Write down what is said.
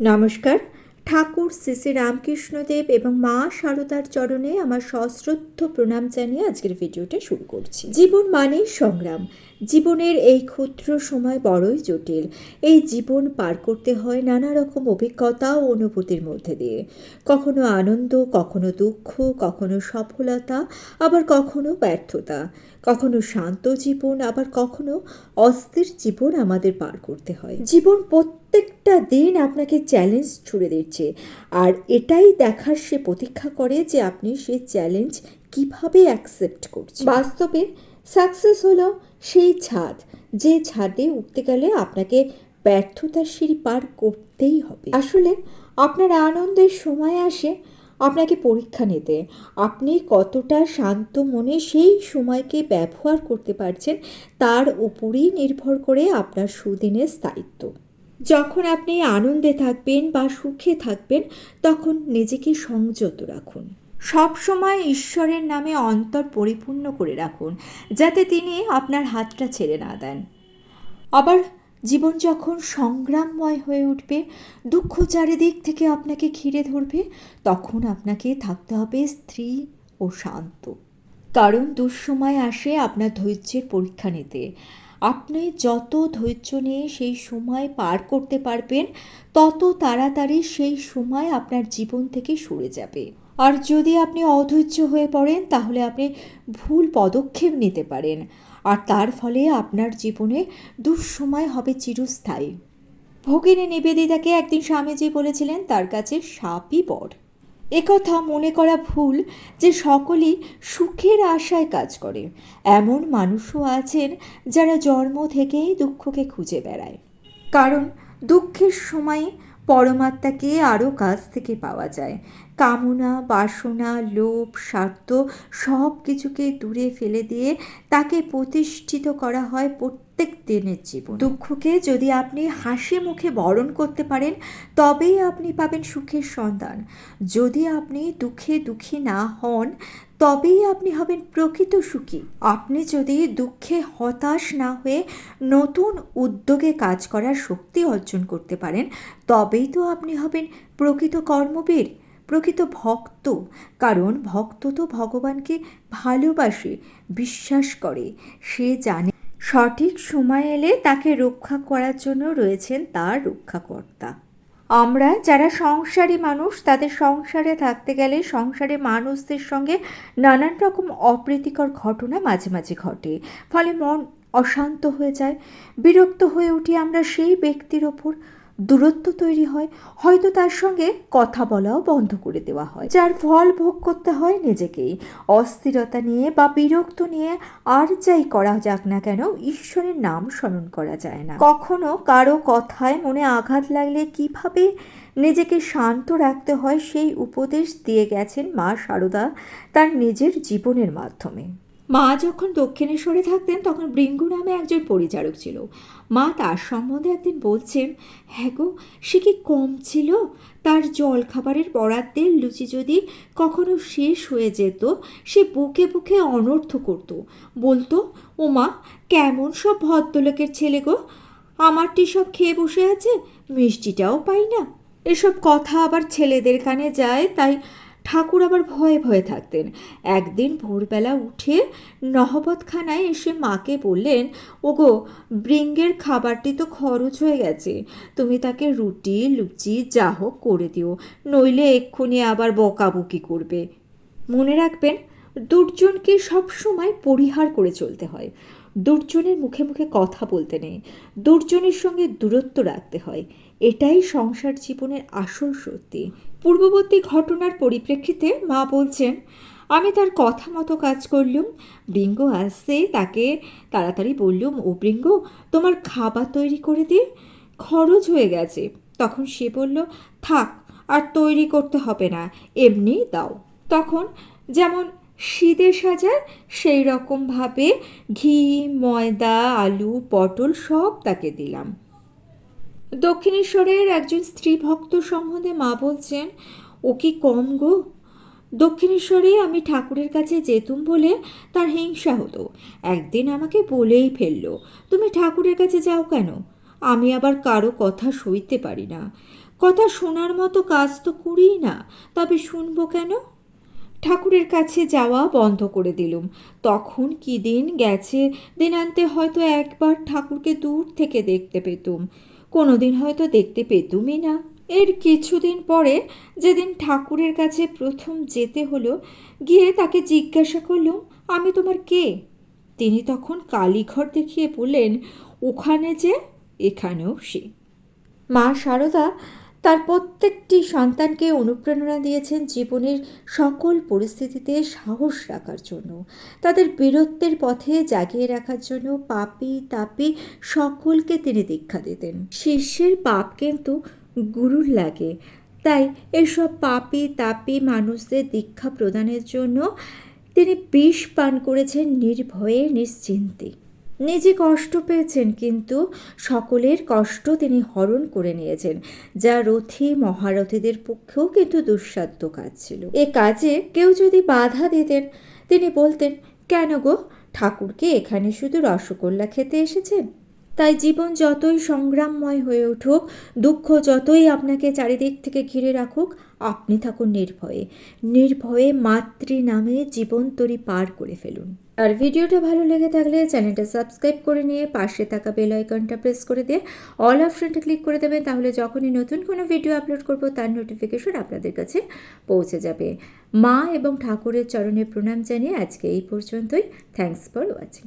নমস্কার। ঠাকুর শ্রী শ্রী রামকৃষ্ণদেব এবং মা শারদার চরণে আমার সশ্রদ্ধ প্রণাম জানিয়ে আজকের ভিডিওটা শুরু করছি। জীবন মানেই সংগ্রাম। জীবনের এই ক্ষুদ্র সময় বড়ই জটিল। এই জীবন পার করতে হয় নানা রকম অভিজ্ঞতা ও অনুভূতির মধ্যে দিয়ে। কখনো আনন্দ, কখনো দুঃখ, কখনো সফলতা, আবার কখনো ব্যর্থতা। কখনো শান্ত জীবন, আবার কখনো অস্থির জীবন আমাদের পার করতে হয়। জীবন প্রত্যেকটা দিন আপনাকে চ্যালেঞ্জ ছুড়ে দিচ্ছে। আর এটাই দেখার সে প্রতীক্ষা করে যে আপনি সেই চ্যালেঞ্জ কীভাবে অ্যাকসেপ্ট করছেন। বাস্তবে সাকসেস হলো সেই ছাদ, যে ছাদে উঠতে গেলে আপনাকে ব্যর্থতার সিঁড়ি পার করতেই হবে। আসলে আপনার আনন্দের সময় আসে, আপনাকে পরীক্ষা নিতে। আপনি কতটা শান্ত মনে সেই সময়কে ব্যবহার করতে পারছেন, তার উপরেই নির্ভর করে আপনার সুদিনের স্থায়িত্ব। যখন আপনি আনন্দে থাকবেন বা সুখে থাকবেন, তখন নিজেকে সংযত রাখুন। সব সময় ঈশ্বরের নামে অন্তর পরিপূর্ণ করে রাখুন, যাতে তিনি আপনার হাতটা ছেড়ে না দেন। আবার জীবন যখন সংগ্রামময় হয়ে উঠবে, দুঃখ চারিদিক থেকে আপনাকে ঘিরে ধরবে, তখন আপনাকে থাকতে হবে স্ত্রী ও শান্ত। কারণ দুঃসময় আসে আপনার ধৈর্যের পরীক্ষা নিতে। আপনি যত ধৈর্য নিয়ে সেই সময় পার করতে পারবেন, তত তাড়াতাড়ি সেই সময় আপনার জীবন থেকে সরে যাবে। আর যদি আপনি অধৈর্য হয়ে পড়েন, তাহলে আপনি ভুল পদক্ষেপ নিতে পারেন। আর তার ফলে আপনার জীবনে দুঃসময় হবে চিরস্থায়ী। ভগিনী নিবেদিতাকে একদিন স্বামীজি বলেছিলেন, তার কাছে সাপই বর একথা মনে করা ভুল যে সকলেই সুখের আশায় কাজ করে। এমন মানুষও আছেন যারা জন্ম থেকেই দুঃখকে খুঁজে বেড়ায়। কারণ দুঃখের সময়ে পরমাত্মাকে আরও কাছ থেকে পাওয়া যায়। কামনা, বাসনা, লোভ, স্বার্থ সব কিছুকে দূরে ফেলে দিয়ে তাকে প্রতিষ্ঠিত করা হয় প্রত্যেক দিনের জীবন। দুঃখকে যদি আপনি হাসি মুখে বরণ করতে পারেন, তবেই আপনি পাবেন সুখের সন্ধান। যদি আপনি দুঃখে দুঃখী না হন, তবেই আপনি হবেন প্রকৃত সুখী। আপনি যদি দুঃখে হতাশ না হয়ে নতুন উদ্যোগে কাজ করার শক্তি অর্জন করতে পারেন, তবেই তো আপনি হবেন প্রকৃত কর্মবীর। প্রকৃত ভক্ত, কারণ ভক্ত তো ভগবানকে ভালোবাসে, বিশ্বাস করে। সে জানে। সঠিক সময় এলে তাকে রক্ষা করার জন্য রয়েছেন তার রক্ষাকর্তা। আমরা যারা সংসারী মানুষ, তাদের সংসারে থাকতে গেলে সংসারে মানুষদের সঙ্গে নানান রকম অপ্রীতিকর ঘটনা মাঝে মাঝে ঘটে। ফলে মন অশান্ত হয়ে যায়। বিরক্ত হয়ে উঠি আমরা সেই ব্যক্তির ওপর। দূরত্ব তৈরি হয়, হয়তো তার সঙ্গে কথা বলাও বন্ধ করে দেওয়া হয়, যার ফল ভোগ করতে হয় নিজেকেই। অস্থিরতা নিয়ে বা বিরক্ত নিয়ে আর যাই করা যাক না কেন, ঈশ্বরের নাম স্মরণ করা যায় না। কখনো কারও কথায় মনে আঘাত লাগলে কীভাবে নিজেকে শান্ত রাখতে হয় সেই উপদেশ দিয়ে গেছেন মা শারদা তার নিজের জীবনের মাধ্যমে। মা যখন দক্ষিণেশ্বরে থাকতেন, তখন বৃঙ্গু নামে একজন পরিচারক ছিল। মা তার সম্বন্ধে একদিন বলছেন হ্যাঁ গো, সে কি কম ছিল? তার জল খাবারের বরাদ্দের লুচি যদি কখনো শেষ হয়ে যেত, সে বুকে বুকে অনর্থ করত। বলতো ও মা কেমন সব ভদ্রলোকের ছেলে গো? আমারটি সব খেয়ে বসে আছে, মিষ্টিটাও পাই না। এসব কথা আবার ছেলেদের কানে যায়, তাই ঠাকুর আবার ভয়ে ভয়ে থাকতেন। একদিন ভোরবেলা উঠে নহবতখানায় এসে মাকে বললেন, ওগো, ব্রিঙ্গের খাবারটি তো খরচ হয়ে গেছে। তুমি তাকে রুটি, লুচি, যা হোক করে দিও, নইলে এক্ষুনি আবার বকাবকি করবে। মনে রাখবেন, দুর্জনকে সবসময় পরিহার করে চলতে হয়। দুর্জনের মুখে মুখে কথা বলতে নেই। দুর্জনের সঙ্গে দূরত্ব রাখতে হয়। এটাই সংসার জীবনের আসল সত্যি পূর্ববর্তী ঘটনার পরিপ্রেক্ষিতে মা বলছেন, আমি তার কথা মতো কাজ করলুম। বৃঙ্গ আসছে, তাকে তাড়াতাড়ি বললুম, ও বৃঙ্গ, তোমার খাবার তৈরি করে দিয়ে খরচ হয়ে গেছে। তখন সে বলল, থাক, আর তৈরি করতে হবে না এমনিই দাও। তখন যেমন শীতে সাজায় সেই রকমভাবে ঘি, ময়দা, আলু, পটল সব তাকে দিলাম। দক্ষিণেশ্বরের একজন স্ত্রী ভক্ত সম্বন্ধে মা বলছেন, ও কি কম গো? দক্ষিণেশ্বরে আমি ঠাকুরের কাছে যেতুম বলে তার হিংসা হতো। একদিন আমাকে বলেই ফেলল, তুমি ঠাকুরের কাছে যাও কেন? আমি আবার কারও কথা সইতে পারি না। কথা শোনার মতো কাজ তো করিই না, তবে শুনব কেন? ঠাকুরের কাছে যাওয়া বন্ধ করে দিলুম। তখন কি দিন গেছে দিনান্তে হয়তো একবার ঠাকুরকে দূর থেকে দেখতে পেতুম। কোনো দিন হয়তো দেখতে পেতুমই না। এর কিছুদিন পরে যেদিন ঠাকুরের কাছে প্রথম যেতে হলো, গিয়ে তাকে জিজ্ঞাসা করলুম, আমি তোমার কে? তিনি তখন কালীঘর দেখিয়ে বললেন, ওখানে যে, এখানেও সে। মা শারদা তার প্রত্যেকটি সন্তানকে অনুপ্রেরণা দিয়েছেন জীবনের সকল পরিস্থিতিতে সাহস রাখার জন্য। তাদের বীরত্বের পথে জাগিয়ে রাখার জন্য পাপি, তাপি সকলকে তিনি দীক্ষা দিতেন। শিষ্যের পাপ কিন্তু গুরুর লাগে। তাই এসব পাপি, তাপি মানুষদের দীক্ষা প্রদানের জন্য তিনি বিষ পান করেছেন নির্ভয়ে, নিশ্চিন্তে। নিজে কষ্ট পেয়েছেন, কিন্তু সকলের কষ্ট তিনি হরণ করে নিয়েছেন, যা রথী মহারথীদের পক্ষেও কিন্তু দুঃসাধ্য কাজ ছিল। এ কাজে কেউ যদি বাধা দিতেন, তিনি বলতেন, কেন গো, ঠাকুরকে এখানে শুধু রসগোল্লা খেতে এসেছেন? তাই জীবন যতই সংগ্রামময় হয়ে উঠুক, দুঃখ যতই আপনাকে চারিদিক থেকে ঘিরে রাখুক, আপনি থাকুন নির্ভয়ে। নির্ভয়ে মাতৃ নামে জীবন তরি পার করে ফেলুন। আর ভিডিওটা ভালো লেগে থাকলে চ্যানেলটা সাবস্ক্রাইব করে নিয়ে পাশে থাকা বেল আইকনটা প্রেস করে দিয়ে অল অপশনটা ক্লিক করে দেবেন, তাহলে যখনই নতুন কোনো ভিডিও আপলোড করব, তার নোটিফিকেশন আপনাদের কাছে পৌঁছে যাবে। মা এবং ঠাকুরের চরণে প্রণাম জানিয়ে আজকে এই পর্যন্তই। Thanks for watching